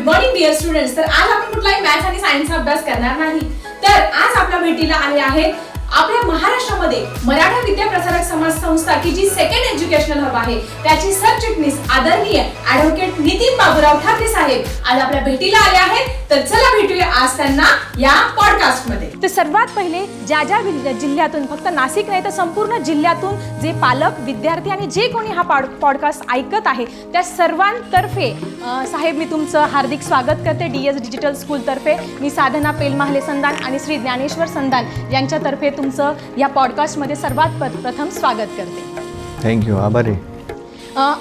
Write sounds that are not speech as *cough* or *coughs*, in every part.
Good morning dear students तर आज आपण कुठलाही मॅथ्स आणि सायन्सचा अभ्यास करणार नाही. तर आज आपल्या भेटीला आले आहेत आपल्या महाराष्ट्रामध्ये मराठा विद्या प्रसारक समाज संस्था की जी सेकंड एज्युकेशनल हब आहे त्याची सरचिटणीस आदरणीय ऍडव्होकेट नितीन बाबूराव ठाकरे साहेब आज आपल्या भेटीला आले आहेत. तर चला भेटूया आज त्यांना या पॉडकास्टमध्ये. तर सर्वात पहिले ज्या ज्या जिल्ह्यातून फक्त नाशिक नाही तर संपूर्ण जिल्ह्यातून जे पालक विद्यार्थी आणि जे कोणी हा पॉड पॉडकास्ट ऐकत आहे त्या सर्वांतर्फे साहेब मी तुमचं हार्दिक स्वागत करते डी एस डिजिटल स्कूलतर्फे मी साधना पेलमहाले संदान आणि श्री ज्ञानेश्वर संदान यांच्यातर्फे तुमचं या पॉडकास्टमध्ये सर्वात प्रथम स्वागत करते. थँक्यू आभारी.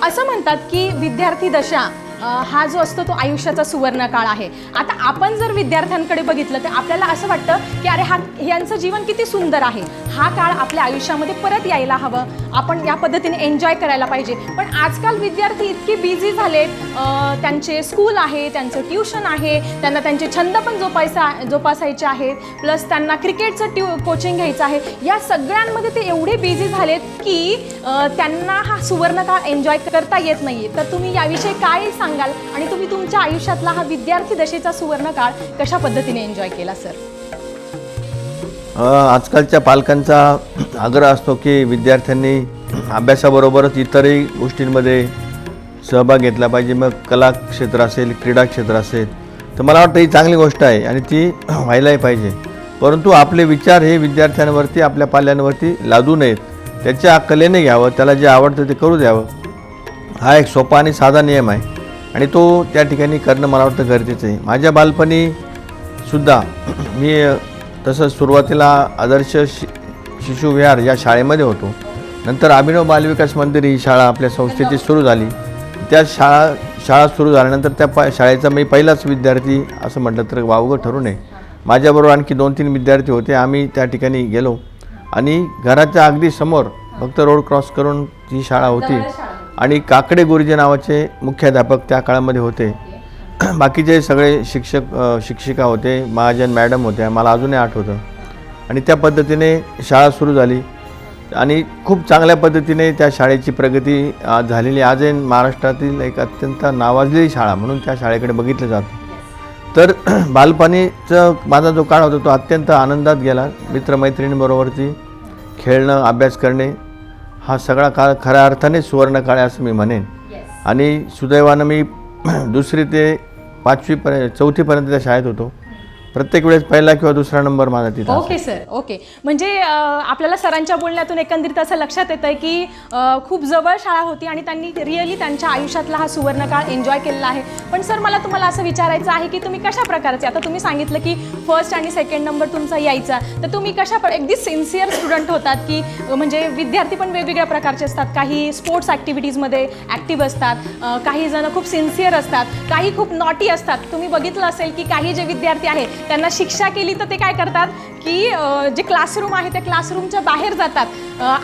असं म्हणतात की विद्यार्थी दशा हा जो असतो तो आयुष्याचा सुवर्ण काळ आहे. आता आपण जर विद्यार्थ्यांकडे बघितलं तर आपल्याला असं वाटतं की अरे हा यांचं जीवन किती सुंदर आहे. हा काळ आपल्या आयुष्यामध्ये परत यायला हवं. आपण या पद्धतीने एन्जॉय करायला पाहिजे. पण आजकाल विद्यार्थी इतके बिझी झालेत. त्यांचे स्कूल आहे त्यांचं ट्युशन आहे त्यांना त्यांचे छंद पण जोपायचा जोपासायचे आहेत. प्लस त्यांना क्रिकेटचं ट्यू कोचिंग घ्यायचं आहे. या सगळ्यांमध्ये ते एवढे बिझी झालेत की त्यांना हा सुवर्णकाळ एन्जॉय करता येत नाही तर तुम्ही याविषयी काय सांग सांगाल? आणि तुम्ही तुमच्या आयुष्यातला हा विद्यार्थी दशेचा सुवर्णकाळ कशा पद्धतीने एन्जॉय केला सर आजकालच्या पालकांचा आग्रह असतो की विद्यार्थ्यांनी अभ्यासाबरोबरच इतरही गोष्टींमध्ये सहभाग घेतला पाहिजे. मग कला क्षेत्र असेल क्रीडा क्षेत्र असेल तर मला वाटतं ही चांगली गोष्ट आहे आणि ती व्हायलाही पाहिजे. परंतु आपले विचार हे विद्यार्थ्यांवरती आपल्या पाल्यांवरती लादू नयेत. त्याच्या कलेने घ्यावं त्याला जे आवडतं ते करू द्यावं. हा एक सोपा आणि साधा नियम आहे. आणि तो त्या ठिकाणी करणं मला वाटतं गरजेचं आहे. माझ्या बालपणी सुद्धा मी तसंच तसं सुरुवातीला आदर्श शि शिशुविहार या शाळेमध्ये होतो. नंतर अभिनव बालविकास मंदिर ही शाळा आपल्या संस्थेची सुरू झाली. त्या शाळा शाळा सुरू झाल्यानंतर त्या प शाळेचा मी पहिलाच विद्यार्थी असं म्हटलं तर वावगं ठरू नये. माझ्याबरोबर आणखी दोन तीन विद्यार्थी होते. आम्ही त्या ठिकाणी गेलो. आणि घराच्या अगदी समोर फक्त रोड क्रॉस करून जी शाळा होती आणि काकडे गुरुजी नावाचे मुख्याध्यापक त्या काळामध्ये होते. *clears throat* बाकीचे सगळे शिक्षक शिक्षिका होते महाजन मॅडम होत्या मला अजूनही आठवतं आणि त्या पद्धतीने शाळा सुरू झाली. आणि खूप चांगल्या पद्धतीने त्या शाळेची प्रगती आज झालेली. आज आहे महाराष्ट्रातील एक अत्यंत नावाजलेली शाळा म्हणून त्या शाळेकडे बघितलं जातं. तर *clears throat* बालपणीचं माझा जो काळ होता तो अत्यंत आनंदात गेला. मित्रमैत्रिणींबरोबरची खेळणं अभ्यास करणे हा सगळा काळ खऱ्या अर्थाने सुवर्ण काळ आहे असं मी म्हणेन. आणि सुदैवानं मी *clears throat* दुसरी ते पाचवीपर्यंत चौथीपर्यंत त्या शाळेत होतो. प्रत्येक वेळेस पहिला किंवा दुसरा नंबर माझा तिथं. Okay sir okay. म्हणजे अ, आपल्याला सरांच्या बोलण्यातून एकंदरीत असं लक्षात येतं की अ, खूप जवळ शाळा होती आणि त्यांनी रिअली त्यांच्या आयुष्यातला हा सुवर्णकाळ एन्जॉय केलेला आहे. पण सर मला तुम्हाला असं विचारायचं आहे की तुम्ही कशा प्रकारचे आता तुम्ही सांगितलं की फर्स्ट आणि सेकंड नंबर तुमचा यायचा तर तुम्ही कशा प्र- अगदी सिन्सिअर स्टुडंट होतात की अ, म्हणजे विद्यार्थी पण वेगवेगळ्या प्रकारचे असतात. काही स्पोर्ट्स ॲक्टिव्हिटीजमध्ये ॲक्टिव्ह असतात अ, काही जण खूप सिन्सिअर असतात काही खूप नॉटी असतात. तुम्ही बघितलं असेल की काही जे विद्यार्थी आहेत त्यांना शिक्षा केली तर ते काय करतात की जे क्लासरूम आहे त्या क्लासरूमच्या बाहेर जातात.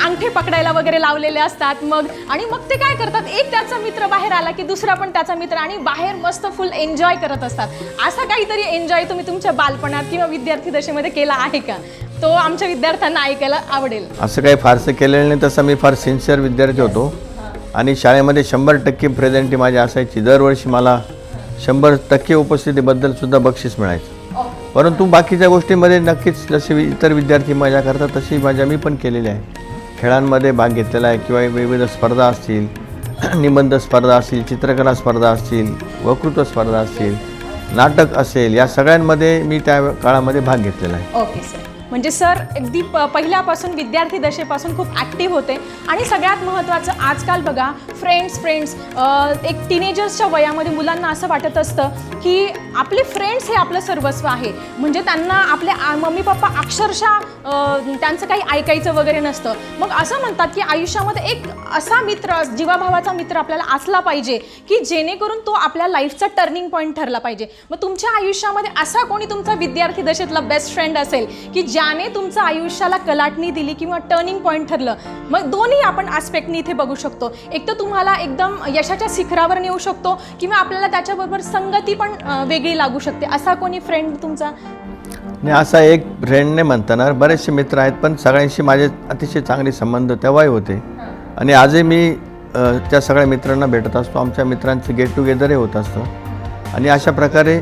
अंगठे पकडायला वगैरे लावलेले असतात मग आणि मग ते काय करतात? एक त्याचा मित्र बाहेर आला की दुसरा पण त्याचा मित्र आणि बाहेर मस्त फुल एन्जॉय करत असतात. असा काहीतरी एन्जॉय तुम्ही तुमच्या बालपणात किंवा विद्यार्थी दशेमध्ये केला आहे का? तो आमच्या विद्यार्थ्यांना ऐकायला आवडेल. असं काही फारसं केलेलं नाही तसं मी फार सिन्सिअर विद्यार्थी होतो. आणि शाळेमध्ये शंभर टक्के प्रेझेंटी माझी असायची. दरवर्षी मला शंभर टक्के उपस्थितीबद्दल सुद्धा बक्षीस मिळायचं. परंतु बाकीच्या गोष्टींमध्ये नक्कीच जसे इतर विद्यार्थी मजा करतात तशी मजा मी पण केलेली आहे. खेळांमध्ये भाग घेतलेला आहे किंवा विविध स्पर्धा असतील *clears throat* निबंध स्पर्धा असतील चित्रकला स्पर्धा असतील वक्तृत्व स्पर्धा असतील नाटक असेल या सगळ्यांमध्ये मी त्या काळामध्ये भाग घेतलेला आहे. Okay sir. म्हणजे सर अगदी प पहिल्यापासून विद्यार्थी दशेपासून खूप ॲक्टिव्ह होते. आणि सगळ्यात महत्त्वाचं आजकाल बघा फ्रेंड्स फ्रेंड्स एक टीनेजर्सच्या वयामध्ये मुलांना असं वाटत असतं की आपले फ्रेंड्स हे आपलं सर्वस्व आहे. म्हणजे त्यांना आपले मम्मी पप्पा अक्षरशः त्यांचं काही ऐकायचं वगैरे नसतं. मग असं म्हणतात की आयुष्यामध्ये एक असा मित्र जीवाभावाचा मित्र आपल्याला असला पाहिजे की जेणेकरून तो आपल्या लाईफचा टर्निंग पॉईंट ठरला पाहिजे. मग तुमच्या आयुष्यामध्ये असा कोणी तुमचा विद्यार्थी दशेतला बेस्ट फ्रेंड असेल की ज्याने तुमचं आयुष्याला कलाटणी दिली किंवा टर्निंग पॉईंट ठरलं. मग दोन्ही आपण आस्पेक्टनी इथे बघू शकतो. एक तर तुम्हाला एकदम यशाच्या शिखरावर नेऊ शकतो किंवा आपल्याला त्याच्याबरोबर संगती पण वेगळी लागू शकते. असा कोणी फ्रेंड तुमचा? आणि असा एक फ्रेंडने म्हणताना बरेचसे मित्र आहेत पण सगळ्यांशी माझे अतिशय चांगले संबंध तेव्हाही होते. आणि आजही मी त्या सगळ्या मित्रांना भेटत असतो. आमच्या मित्रांचं गेट टुगेदरही होत असतं. आणि अशा प्रकारे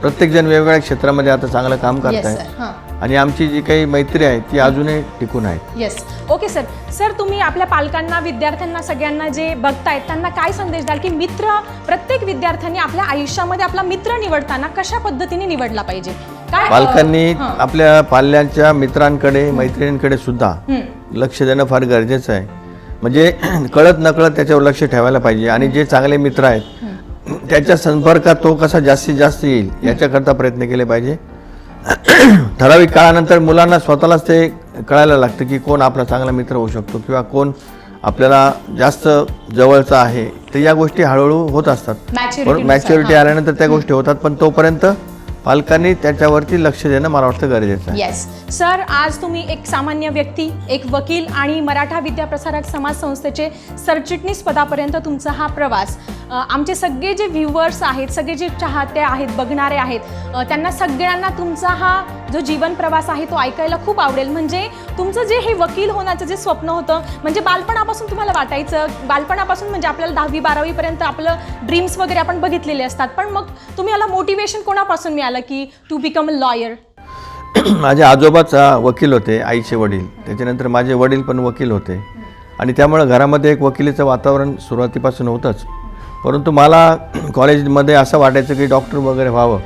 प्रत्येकजण वेगवेगळ्या क्षेत्रामध्ये आता चांगलं काम करत आहे आणि आमची जी काही मैत्री आहे ती अजूनही टिकून आहे. येस ओके सर सर तुम्ही आपल्या पालकांना विद्यार्थ्यांना सगळ्यांना जे बघतायत त्यांना काय संदेश द्याल? की मित्र प्रत्येक विद्यार्थ्यांनी आपल्या आयुष्यामध्ये आपला मित्र निवडताना कशा पद्धतीने निवडला पाहिजे? काय अ, पालकांनी हां. आपल्या पाल्यांच्या मित्रांकडे मैत्रिणींकडे सुद्धा. लक्ष देणं फार गरजेचं आहे. म्हणजे *clears throat* कळत नकळत त्याच्यावर लक्ष ठेवायला पाहिजे. आणि जे चांगले मित्र आहेत *clears throat* त्याच्या संपर्कात तो कसा जास्तीत जास्त येईल याच्याकरता प्रयत्न केले पाहिजे. *clears throat* ठराविक काळानंतर मुलांना स्वतःलाच ते कळायला लागतं की कोण आपला चांगला मित्र होऊ शकतो किंवा कोण आपल्याला जास्त जवळचा आहे. तर या गोष्टी हळूहळू होत असतात. Maturity पण नुसार, मॅच्युरिटी आल्यानंतर त्या गोष्टी होतात पण तोपर्यंत पालकांनी त्याच्यावरती लक्ष देणं मला वाटतं गरजेचं आहे. येस सर आज तुम्ही एक सामान्य व्यक्ती एक वकील आणि मराठा विद्याप्रसारक समाज संस्थेचे सरचिटणीस पदापर्यंत तुमचा हा प्रवास. आमचे सगळे जे व्ह्युअर्स आहेत सगळे जे चाहते आहेत बघणारे आहेत त्यांना सगळ्यांना तुमचा हा जो जीवन प्रवास आहे तो ऐकायला खूप आवडेल. म्हणजे तुमचं जे हे वकील होण्याचं जे स्वप्न होतं म्हणजे बालपणापासून तुम्हाला वाटायचं बालपणापासून म्हणजे आपल्याला दहावी बारावीपर्यंत आपलं ड्रीम्स वगैरे आपण बघितलेले असतात. पण मग तुम्ही याला मोटिवेशन कोणापासून मिळालं की टू *clears throat* बिकम अ लॉयर माझे आजोबाचा वकील होते आईचे वडील. त्याच्यानंतर माझे वडील पण वकील होते. आणि त्यामुळं घरामध्ये एक वकिलीचं वातावरण सुरुवातीपासून होतंच. परंतु मला *clears throat* कॉलेजमध्ये असं वाटायचं की डॉक्टर वगैरे व्हावं.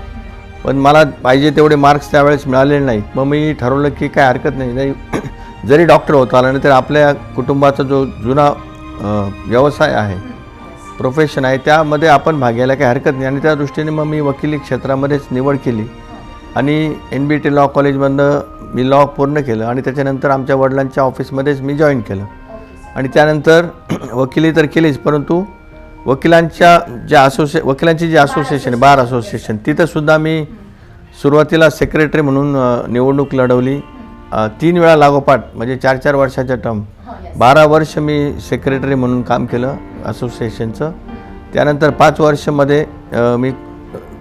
पण मला पाहिजे तेवढे मार्क्स त्यावेळेस मिळालेले नाहीत. मग मी ठरवलं की काय हरकत नाही. नाही *clears throat* जरी डॉक्टर होता आला नाही तर आपल्या कुटुंबाचा जो जुना व्यवसाय आहे प्रोफेशन आहे त्यामध्ये आपण भाग घ्यायला काही हरकत नाही. आणि त्या दृष्टीने मग मी वकिली क्षेत्रामध्येच निवड केली. आणि एन बी टी लॉ कॉलेजमधनं मी लॉ पूर्ण केलं. आणि त्याच्यानंतर आमच्या वडिलांच्या ऑफिसमध्येच मी जॉईन केलं. आणि त्यानंतर *clears throat* वकिली तर केलीच परंतु वकिलांच्या ज्या असोसिए वकिलांची जी असोसिएशन आहे बार असोसिएशन तिथंसुद्धा मी सुरुवातीला सेक्रेटरी म्हणून निवडणूक लढवली. तीन वेळा लागोपाठ म्हणजे चार चार वर्षाच्या टर्म बारा वर्ष मी सेक्रेटरी म्हणून काम केलं असोसिएशनचं. त्यानंतर पाच वर्षमध्ये मी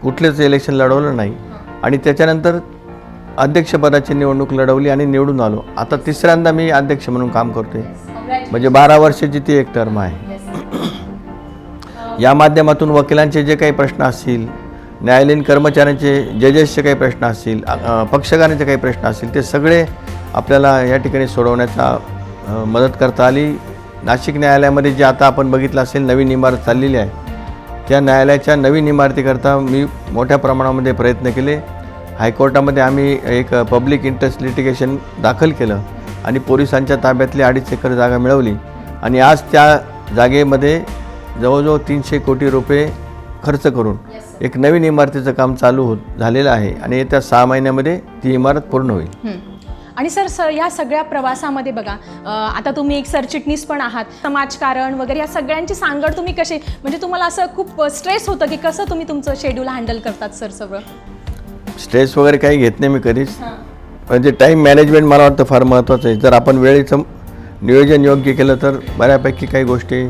कुठलेच इलेक्शन लढवलं नाही. आणि त्याच्यानंतर अध्यक्षपदाची निवडणूक लढवली आणि निवडून आलो. आता तिसऱ्यांदा मी अध्यक्ष म्हणून काम करतोय. म्हणजे बारा वर्षाची ती एक टर्म आहे. या माध्यमातून वकिलांचे जे काही प्रश्न असतील न्यायालयीन कर्मचाऱ्यांचे जजेसचे काही प्रश्न असतील पक्षकारांचे काही प्रश्न असतील ते सगळे आपल्याला या ठिकाणी सोडवण्याचा मदत करता आली. नाशिक न्यायालयामध्ये जे आता आपण बघितलं असेल नवीन इमारत चाललेली आहे. त्या न्यायालयाच्या नवीन इमारतीकरता मी मोठ्या प्रमाणामध्ये प्रयत्न केले. हायकोर्टामध्ये आम्ही एक पब्लिक इंटरेस्ट लिटिगेशन दाखल केलं आणि पोलिसांच्या ताब्यातली अडीच एकर जागा मिळवली. आणि आज त्या जागेमध्ये जवळजवळ तीनशे कोटी रुपये खर्च करून एक नवीन इमारतीचं काम चालू होत झालेलं आहे आणि येत्या सहा महिन्यामध्ये ती इमारत पूर्ण होईल. आणि सर स या सगळ्या प्रवासामध्ये बघा आता तुम्ही एक सरचिटणीस पण आहात समाजकारण वगैरे या सगळ्यांची सांगड तुम्ही कशी म्हणजे तुम्हाला असं खूप स्ट्रेस होतं की कसं तुम्ही तुमचं शेड्यूल हँडल करतात सर सगळं? स्ट्रेस वगैरे काही घेत नाही मी कधीच. म्हणजे टाईम मॅनेजमेंट मला वाटतं फार महत्त्वाचं आहे. जर आपण वेळेचं नियोजन योग्य केलं तर बऱ्यापैकी काही गोष्टी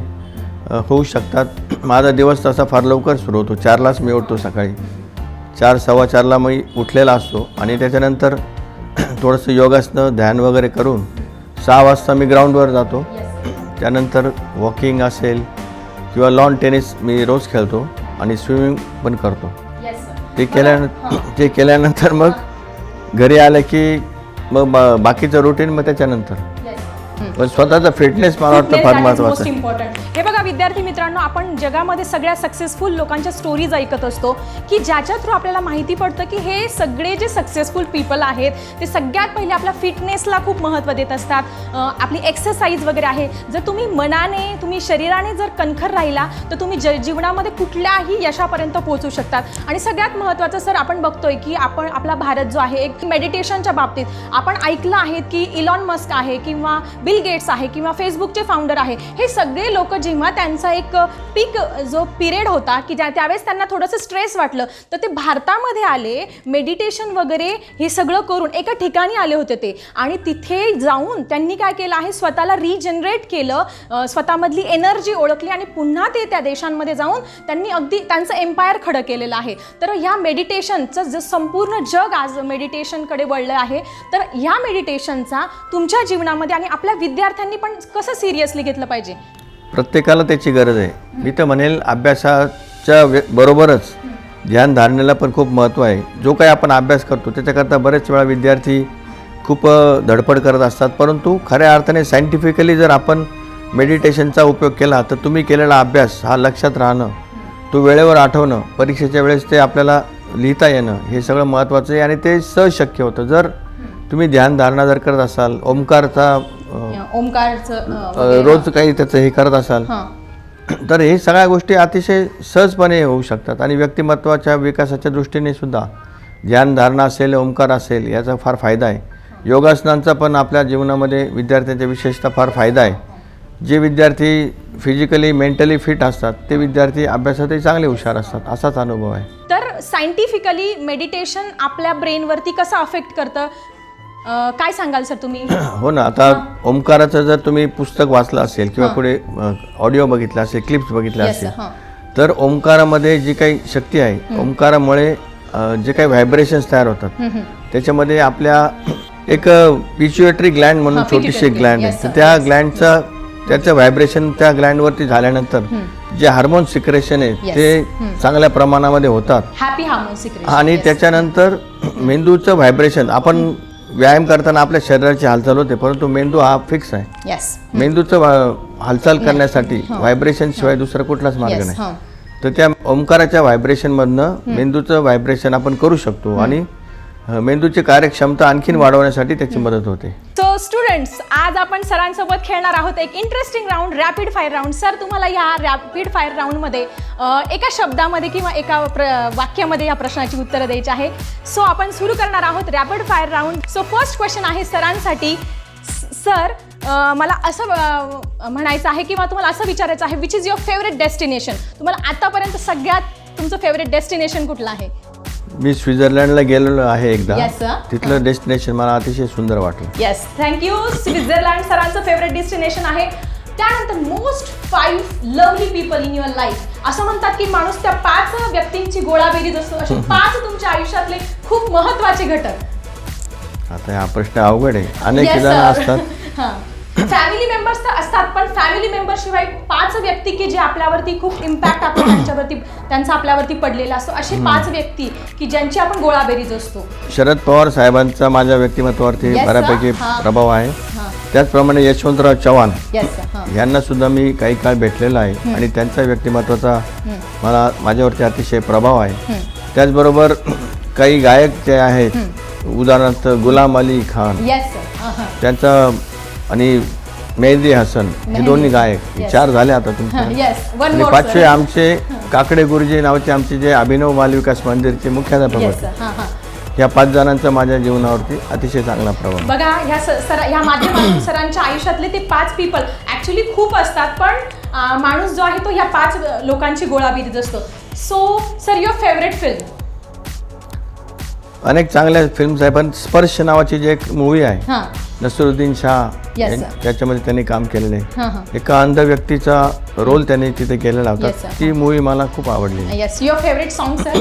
होऊ शकतात. माझा दिवस तसा फार लवकर सुरू होतो. चारलाच मी उठतो सकाळी. चार सव्वा चारला मी उठलेला असतो आणि त्याच्यानंतर थोडंसं योगासनं ध्यान वगैरे करून सहा वाजता मी ग्राउंडवर जातो. त्यानंतर वॉकिंग असेल किंवा लॉन टेनिस मी रोज खेळतो आणि स्विमिंग पण करतो. ते केल्यानंतर ते केल्यानंतर मग घरी आलं की मग बा- बाकीचं रुटीन मग त्याच्यानंतर. पण स्वतःचा फिटनेस मला वाटतं फार आहे इम्पॉर्टंट हे बघा विद्यार्थी मित्रांनो आपण जगामध्ये सगळ्या सक्सेसफुल लोकांच्या स्टोरीज ऐकत असतो की ज्याच्या थ्रू आपल्याला माहिती पडतं की हे सगळे जे सक्सेसफुल पीपल आहेत ते सगळ्यात पहिले आपल्या फिटनेसला खूप महत्त्व देत असतात. आपली एक्सरसाइज वगैरे आहे. जर तुम्ही मनाने तुम्ही शरीराने जर कणखर राहिला तर तुम्ही ज जीवनामध्ये कुठल्याही यशापर्यंत पोहोचू शकतात. आणि सगळ्यात महत्त्वाचं सर आपण बघतोय की आपण आपला भारत जो आहे एक मेडिटेशनच्या बाबतीत आपण ऐकलं आहे की इलॉन मस्क आहे किंवा बिल गेट्स आहे किंवा फेसबुकचे फाउंडर आहे हे सगळे लोक जेव्हा त्यांचा एक पीक जो पिरियड होता की ज्या त्यावेळेस त्यांना थोडंसं स्ट्रेस वाटलं तर ते भारतामध्ये आले मेडिटेशन वगैरे हे सगळं करून एका ठिकाणी आले होते ते. आणि तिथे जाऊन त्यांनी काय केलं आहे स्वतःला रिजनरेट केलं स्वतःमधली एनर्जी ओळखली आणि पुन्हा ते त्या देशांमध्ये जाऊन त्यांनी अगदी त्यांचं एम्पायर खडं केलेलं आहे. तर ह्या मेडिटेशनचं जर संपूर्ण जग आज मेडिटेशनकडे वळलं आहे तर ह्या मेडिटेशनचा तुमच्या जीवनामध्ये आणि आपल्या विद्यार्थ्यांनी पण कसं सिरियसली घेतलं पाहिजे? प्रत्येकाला त्याची गरज आहे. मी तर म्हणेल अभ्यासाच्या वे- बरोबरच ध्यानधारणेला पण खूप महत्त्व आहे. जो काही आपण अभ्यास करतो त्याच्याकरता बरेच वेळा विद्यार्थी खूप अ, धडपड करत असतात. परंतु खऱ्या अर्थाने सायंटिफिकली जर आपण मेडिटेशनचा उपयोग केला तर तुम्ही केलेला अभ्यास हा लक्षात राहणं तो वेळेवर आठवणं परीक्षेच्या वेळेस ते आपल्याला लिहिता येणं हे सगळं महत्त्वाचं आहे आणि ते सहज शक्य होतं. जर तुम्ही ध्यानधारणा जर करत असाल ओंकारचा ओमकारचं. रोज काही त्याचं हे करत असाल *clears throat* तर हे सगळ्या गोष्टी अतिशय सहजपणे होऊ शकतात. आणि व्यक्तिमत्वाच्या विकासाच्या दृष्टीने सुद्धा ध्यानधारणा असेल ओंकार असेल याचा फार फायदा आहे. योगासनांचा पण आपल्या जीवनामध्ये विद्यार्थ्यांच्या विशेषतः फार फायदा आहे. जे विद्यार्थी फिजिकली मेंटली फिट असतात ते विद्यार्थी अभ्यासातही चांगले हुशार असतात असाच अनुभव आहे. तर सायंटिफिकली मेडिटेशन आपल्या ब्रेनवरती कसं अफेक्ट करतं? अ, काय सांगाल सर तुम्ही? *clears throat* हो ना आता ओंकाराचं जर तुम्ही पुस्तक वाचलं असेल किंवा पुढे ऑडिओ बघितला असेल क्लिप्स बघितल्या असेल हां. तर ओंकारामध्ये जी काही शक्ती आहे ओंकारामुळे अ, जे काही व्हायब्रेशन्स तयार होतात त्याच्यामध्ये आपल्या *clears throat* एक पिच्युएटरी ग्लँड म्हणून हा, छोटीशी pituitary ग्लँड. आहे. तर sir. त्या ग्लँडचा त्याचं व्हायब्रेशन त्या ग्लँडवरती झाल्यानंतर जे हार्मोन सिक्रेशन आहे Yes. ते चांगल्या प्रमाणामध्ये होतात. हॅपी हार्मोन सिक्रेट आणि त्याच्यानंतर *clears throat* मेंदूचं व्हायब्रेशन आपण व्यायाम करताना आपल्या शरीराची हालचाल होते परंतु मेंदू हा फिक्स आहे. येस मेंदूचं हालचाल करण्यासाठी व्हायब्रेशन शिवाय दुसरा कुठलाच मार्ग नाही. हां. तर त्या ओंकाराच्या व्हायब्रेशनमधनं मेंदूचं व्हायब्रेशन आपण करू शकतो आणि मेंदूची कार्यक्षमता आणखीन वाढवण्यासाठी त्याची मदत होते. सो स्टुडंट्स आज आपण सरांसोबत खेळणार आहोत एक interesting round rapid fire round sir तुम्हाला या रॅपिड फायर राऊंडमध्ये एका शब्दामध्ये किंवा एका प्र वाक्यामध्ये या प्रश्नाची उत्तरं द्यायची आहे. सो आपण सुरू करणार आहोत rapid fire round so first question आहे सरांसाठी. सर मला असं म्हणायचं आहे किंवा तुम्हाला असं विचारायचं आहे which is your favourite destination तुम्हाला आतापर्यंत सगळ्यात तुमचं फेवरेट डेस्टिनेशन कुठलं आहे? मी स्वित्झर्लंडला गेलेलो आहे एकदा. Yes, sir. तिथलं डेस्टिनेशन मला अतिशय सुंदर वाटलं. येस थँक्यू स्वित्झर्लंड सरांचं फेवरेट डेस्टिनेशन आहे. त्यानंतर most five lovely people in your life असं म्हणतात की माणूस त्या पाच व्यक्तींची गोळाबेरीज असतो असे *laughs* पाच तुमच्या आयुष्यातले खूप महत्त्वाचे घटक. आता हा प्रश्न अवघड आहे. अनेक जण असतात. *laughs* फॅमिली मेंबर्स तर असतात पण फॅमिली मेंबर शिवाय पाच व्यक्ती की जे आपल्यावरती खूप इम्पॅक्ट आपण *coughs* त्यांच्यावरती त्यांचा आपल्यावरती पडलेला असतो. असे पाच व्यक्ती की ज्यांची आपण गोळाबेरीज असतो. शरद पवार साहेबांचा माझ्या व्यक्तिमत्वावरती Yes, sir. बऱ्यापैकी हा. प्रभाव आहे. हां. त्याचप्रमाणे यशवंतराव चव्हाण येस हां. यांना सुद्धा मी काही काळ भेटलेला आहे आणि त्यांचा व्यक्तिमत्वाचा मला माझ्यावरती अतिशय प्रभाव आहे. त्याचबरोबर *clears throat* काही गायक जे आहेत उदाहरणार्थ गुलाम अली खान येस हां हां. त्यांचा आणि मेहदी हसन हे दोन्ही गायक. Yes. चार झाले आता तुमचे. *laughs* आणि पाचवे आमचे *laughs* काकडे गुरुजी नावाचे आमचे जे अभिनव बालविकास मंदिरचे मुख्याध्यापक येस होते. हां हां. या पाच जणांचा माझ्या जीवनावरती अतिशय चांगला प्रभाव. बघा ह्या स- सर ह्या माध्यमातून सरांच्या आयुष्यातले ते पाच पीपल ॲक्च्युली खूप असतात पण अं, माणूस जो आहे तो ह्या पाच लोकांची गोळाबीरीज असतो. So sir your favourite film अनेक चांगल्या फिल्म्स आहे पण स्पर्श नावाची जी एक मूवी आहे हां. नसरुद्दीन शाह Yes, यां- sir. त्याच्यामध्ये त्यांनी काम केलेलं आहे. हां हां. एका अंध व्यक्तीचा रोल त्यांनी तिथे केलेला होता. Yes, sir. ती मूवी मला खूप आवडली. Yes your favourite song sir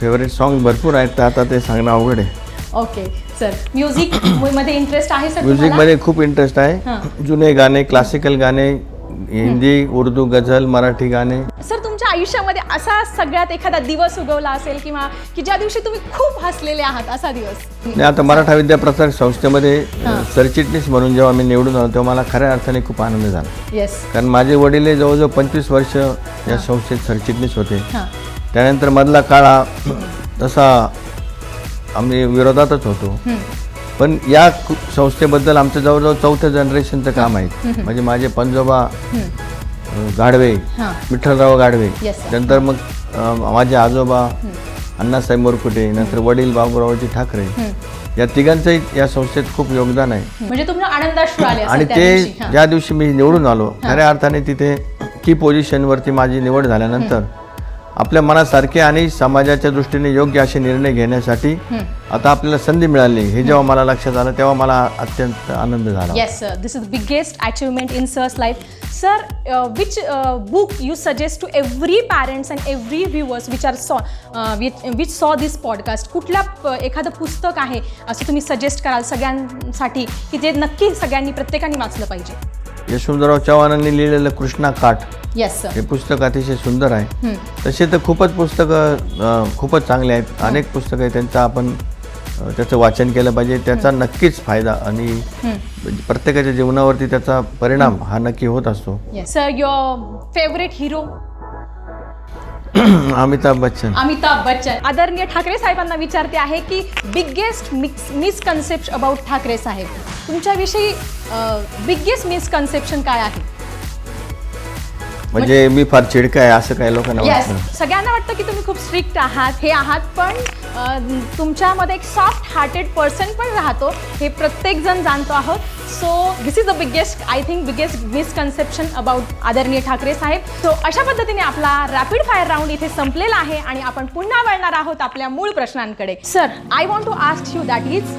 favourite song भरपूर आहेत तर आता ते सांगणं अवघड आहे. ओके सर म्युझिकमध्ये इंटरेस्ट आहे सर म्युझिकमध्ये खूप इंटरेस्ट आहे. हां. जुने गाणे क्लासिकल गाणे हिंदी उर्दू गझल मराठी गाणे. आयुष्यामध्ये असा सगळ्यात एखादा दिवस उगवला असेल किंवा की ज्या दिवशी तुम्ही खूप हसलेले आहात असा दिवस. आता मराठा विद्याप्रसारक संस्थेमध्ये सरचिटणीस म्हणून जेव्हा मी निवडून आलो तेव्हा मला खऱ्या अर्थाने खूप आनंद झाला. येस कारण माझे वडील जवळजवळ पंचवीस वर्ष या संस्थेत सरचिटणीस होते. त्यानंतर मधला काळ तसा आम्ही विरोधातच होतो. पण या संस्थेबद्दल आमचं जवळजवळ चौथ्या जनरेशनचं काम आहे. म्हणजे माझे पंजोबा गाढवे हां. विठ्ठलराव गाढवे. नंतर मग माझे आजोबा अण्णासाहेब मोरकुटे नंतर वडील बाबूरावजी ठाकरे. या तिघांचंही या संस्थेत खूप योगदान आहे. म्हणजे आणि ते. ज्या दिवशी मी निवडून आलो खऱ्या अर्थाने तिथे की पोझिशनवरती माझी निवड झाल्यानंतर आपल्या मनासारखे आणि समाजाच्या दृष्टीने योग्य असे निर्णय घेण्यासाठी आता आपल्याला संधी मिळाली. हे जेव्हा मला लक्षात आलं तेव्हा मला अत्यंत आनंद झाला. Biggest achievement in sir's life. Sir, uh, which uh, book you suggest to every parents and every viewers which are saw uh, which, which saw this podcast? कुठल्या एखादं पुस्तक आहे असं तुम्ही सजेस्ट कराल सगळ्यांसाठी की जे नक्की सगळ्यांनी प्रत्येकाने वाचलं पाहिजे? यशवंतराव चव्हाणांनी लिहिलेलं कृष्णा काठ. येस सर हे पुस्तक अतिशय सुंदर आहे. तसे तर खूपच पुस्तकं खूपच चांगले आहेत. अनेक पुस्तकं आहेत त्यांचं आपण त्याचं वाचन केलं पाहिजे. त्याचा नक्कीच फायदा आणि प्रत्येकाच्या जीवनावरती त्याचा परिणाम हा नक्की होत असतो. Sir your favourite hero Amitabh Bachchan. Amitabh Bachchan. आदरणीय ठाकरे साहेबांना विचारते आहे की biggest mix misconcept about Thackeray साहेब. तुमच्याविषयी बिगेस्ट मिसकन्सेप्शन काय आहे? म्हणजे मी फार चिडका आहे असं काही लोकांना येस वाटतं सगळ्यांना वाटतं की तुम्ही खूप स्ट्रिक्ट आहात हे आहात पण अ, तुमच्यामध्ये एक सॉफ्ट हार्टेड पर्सन पण राहतो. हे प्रत्येक जण जाणतो आहोत. So this is the biggest I think biggest misconception about आदरणीय ठाकरे साहेब. सो अशा पद्धतीने आपला रॅपिड फायर राऊंड इथे संपलेला आहे आणि आपण पुन्हा वळणार आहोत आपल्या मूळ प्रश्नांकडे. Sir I want to ask you that is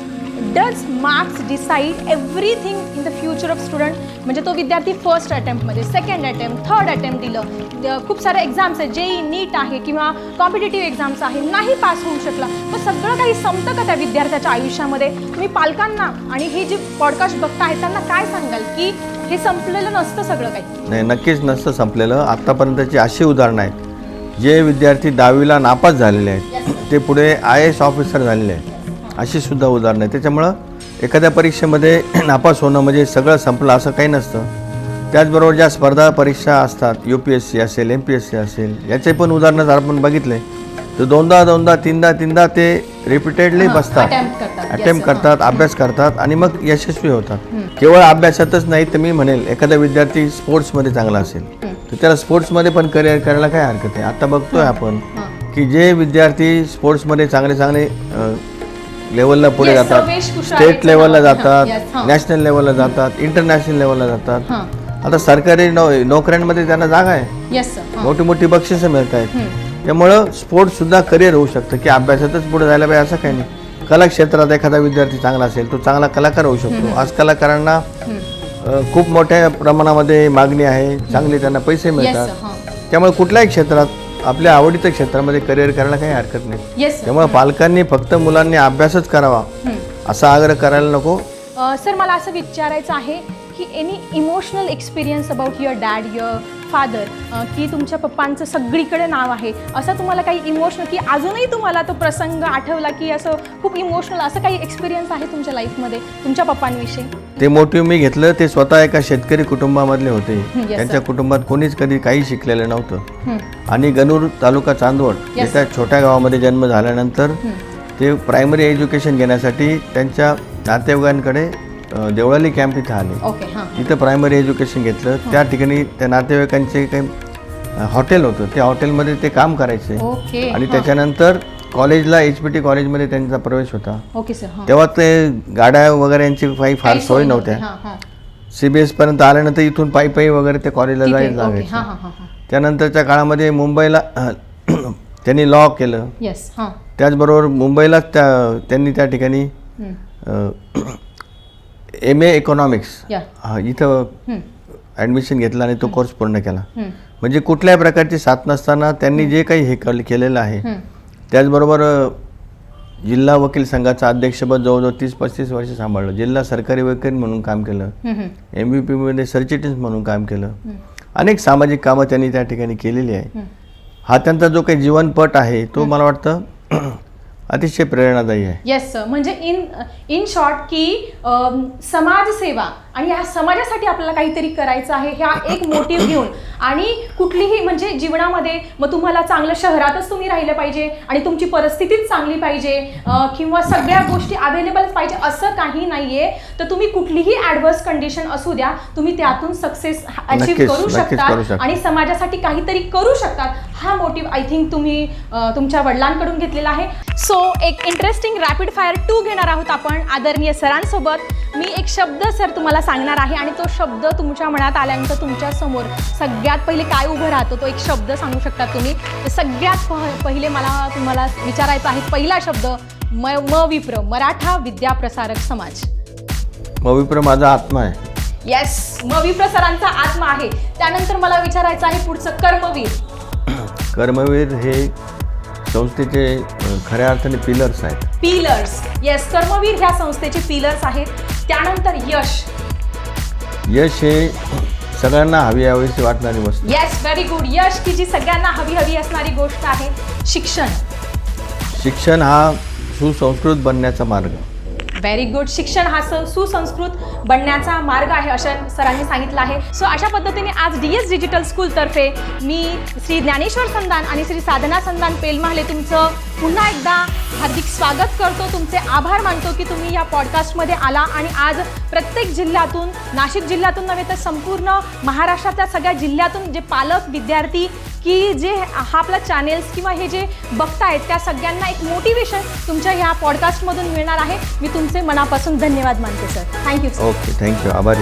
does marks decide everything in the future of student म्हणजे तो विद्यार्थी फर्स्ट अटेम्प्टमध्ये सेकंड अटेम्प्ट थर्ड अटेम्प्ट दिलं. खूप सारे एक्झाम्स आहेत जे नीट आहे किंवा कॉम्पिटेटिव्ह एक्झाम्स आहे नाही पास होऊ शकला. तर सगळं काही संपतं का त्या विद्यार्थ्याच्या आयुष्यामध्ये? तुम्ही पालकांना आणि हे जे पॉडकास्ट बघतायत त्यांना काय सांगाल की हे संपलेलं नसतं सगळं काही? नाही नक्कीच नसतं संपलेलं. आत्तापर्यंतची अशी उदाहरणं आहेत. जे विद्यार्थी दहावीला नापास झालेले आहेत ते पुढे आय एस ऑफिसर झालेले आहेत. अशी सुद्धा उदाहरणं आहेत. त्याच्यामुळं एखाद्या परीक्षेमध्ये *clears throat* नापास होणं म्हणजे सगळं संपलं असं काही नसतं. त्याचबरोबर ज्या स्पर्धा परीक्षा असतात यू पी एस सी असेल एम पी एस सी असेल याचे पण उदाहरणं जर आपण बघितले तर दोनदा दोनदा तीनदा तीनदा ते रिपीटेडली बसतात. अटेम्प्ट. करतात. अभ्यास करतात आणि मग यशस्वी होतात. केवळ अभ्यासातच नाही तर मी म्हणेल एखादा विद्यार्थी स्पोर्ट्समध्ये चांगला असेल तर त्याला स्पोर्ट्समध्ये पण करिअर करायला काय हरकत आहे? आता बघतोय आपण की जे विद्यार्थी स्पोर्ट्समध्ये चांगले चांगले लेवलला पुढे Yes, जातात. स्टेट लेवलला. जातात हां, yes, हां. नॅशनल लेवलला जातात इंटरनॅशनल लेवलला जातात. हां. आता सरकारी नौ नोकऱ्यांमध्ये त्यांना जागा आहे. येस सर मोठी मोठी बक्षिसं मिळत आहेत त्यामुळं स्पोर्ट्स सुद्धा करिअर होऊ शकतं. की अभ्यासातच पुढे जायला पाहिजे असं काही नाही. कला क्षेत्रात एखादा विद्यार्थी चांगला असेल तो चांगला कलाकार होऊ शकतो. आज कलाकारांना अ, खूप मोठ्या प्रमाणामध्ये मागणी आहे. चांगले त्यांना पैसे येस मिळतात. हां. त्यामुळे कुठल्याही क्षेत्रात आपल्या आवडीच्या क्षेत्रामध्ये करिअर करायला काही हरकत नाही. येस त्यामुळे पालकांनी फक्त मुलांनी अभ्यासच करावा. असा आग्रह करायला नको. सर मला असं विचारायचं आहे की any emotional experience about your dad your father की तुमच्या पप्पांचं सगळीकडे नाव आहे असं तुम्हाला काही इमोशनल की अजूनही तुम्हाला तो प्रसंग आठवला की असं खूप इमोशनल असं काही एक्सपिरियन्स आहे तुमच्या लाईफमध्ये तुमच्या पप्पांविषयी ते मोटिव्ह मी घेतलं ते स्वतः एका शेतकरी कुटुंबामधले होते. त्यांच्या कुटुंबात कोणीच कधी काही शिकलेलं नव्हतं. आणि गणूर तालुका चांदवड. त्या छोट्या गावामध्ये जन्म झाल्यानंतर ते प्रायमरी एज्युकेशन घेण्यासाठी त्यांच्या नातेवाईकांकडे देवळाली कॅम्प इथं आले. ओके हां तिथं प्रायमरी एज्युकेशन घेतलं. त्या ठिकाणी त्या नातेवाईकांचे काही हॉटेल होतं. त्या हॉटेलमध्ये ते काम करायचे. ओके आणि त्याच्यानंतर कॉलेजला एच पी टी कॉलेजमध्ये त्यांचा प्रवेश होता. ओके सर हां. तेव्हा ते गाड्या वगैरे यांची काही फार काही सोय नव्हत्या. हां हां. सी बी एसपर्यंत आल्यानंतर इथून पायी पायी वगैरे ते कॉलेजला जायला ओके लागायचं. हां हां हां हां. त्यानंतरच्या काळामध्ये मुंबईला *clears throat* त्यांनी लॉ केलं. येस हां. त्याचबरोबर मुंबईलाच त्या त्यांनी त्या ठिकाणी हं. एम ए इकॉनॉमिक्स या. इथं. ॲडमिशन घेतलं आणि तो कोर्स पूर्ण केला. म्हणजे कुठल्याही प्रकारची साथ नसताना त्यांनी जे काही हे कल- केलेलं आहे. त्याचबरोबर जिल्हा वकील संघाचं अध्यक्षपद जवळजवळ तीस पस्तीस वर्ष सांभाळलं. जिल्हा सरकारी वकील म्हणून काम केलं. एम व्ही पीमध्ये सरचिटन्स म्हणून काम केलं. अनेक सामाजिक कामं त्यांनी त्या ठिकाणी केलेली आहे. हा त्यांचा जो काही जीवनपट आहे तो मला वाटतं अतिशय प्रेरणादायी आहे. येस सर म्हणजे इन इन शॉर्ट की अम, समाजसेवा आणि ह्या समाजासाठी आपल्याला काहीतरी करायचं आहे ह्या एक मोटिव्ह घेऊन. आणि कुठलीही म्हणजे जीवनामध्ये मग तुम्हाला चांगलं शहरातच तुम्ही राहिलं पाहिजे आणि तुमची परिस्थितीच चांगली पाहिजे अ, किंवा सगळ्या गोष्टी अवेलेबल पाहिजे असं काही नाहीये तर तुम्ही कुठलीही ॲडव्हर्स कंडिशन असू द्या तुम्ही त्यातून सक्सेस अचीव नक्कीच, करू नक्कीच करू शकता. शकता. आणि समाजासाठी काहीतरी करू शकतात हा मोटिव्ह आय थिंक तुम्ही अ, तुमच्या वडिलांकडून घेतलेला आहे. सो एक इंटरेस्टिंग रॅपिड फायर टू घेणार आहोत आपण आदरणीय सरांसोबत. मी एक शब्द सर तुम्हाला सांगणार आहे आणि तो शब्द तुमच्या मनात आल्यानंतर तुमच्यासमोर सगळ्यात पहिले काय उभं राहतो तो एक शब्द सांगू शकता तुम्ही. सगळ्यात पह- पहिले मला तुम्हाला विचारायचा आहे पहिला शब्द म म विप्र मराठा विद्याप्रसारक समाज. मविप्र माझा आत्मा आहे. येस म विप्र सरांचा आत्मा आहे. त्यानंतर मला विचारायचं आहे पुढचं कर्मवीर. कर्मवीर हे संस्थेचे खऱ्या अर्थाने पिलर्स आहेत. पिलर्स येस कर्मवीर ह्या संस्थेचे पिलर्स आहेत. त्यानंतर यश. यश हे सगळ्यांना हवी हवीशी वाटणारी वस्तू. येस व्हेरी गुड यश की जी सगळ्यांना हवी हवी असणारी गोष्ट आहे शिक्षण. शिक्षण हा सुसंस्कृत बनण्याचा मार्ग. व्हेरी गुड शिक्षण हा सुसंस्कृत बनण्याचा मार्ग आहे असं सरांनी सांगितलं आहे. सो अशा पद्धतीने आज डी एस डिजिटल स्कूलतर्फे मी श्री ज्ञानेश्वर संदान आणि श्री साधना संदान पेलमहाले तुमचं पुन्हा एकदा हार्दिक स्वागत करतो. तुमचे आभार मानतो की तुम्ही या पॉडकास्टमध्ये आला आणि आज प्रत्येक जिल्ह्यातून नाशिक जिल्ह्यातून नव्हे तर संपूर्ण महाराष्ट्राच्या सगळ्या जिल्ह्यातून जे पालक विद्यार्थी की जे हा आपला चॅनेल्स किंवा हे जे बघतायत त्या सगळ्यांना एक मोटिवेशन तुमच्या ह्या पॉडकास्टमधून मिळणार आहे. मी तुमचे मनापासून धन्यवाद मानते sir thank you sir okay thank you आभारी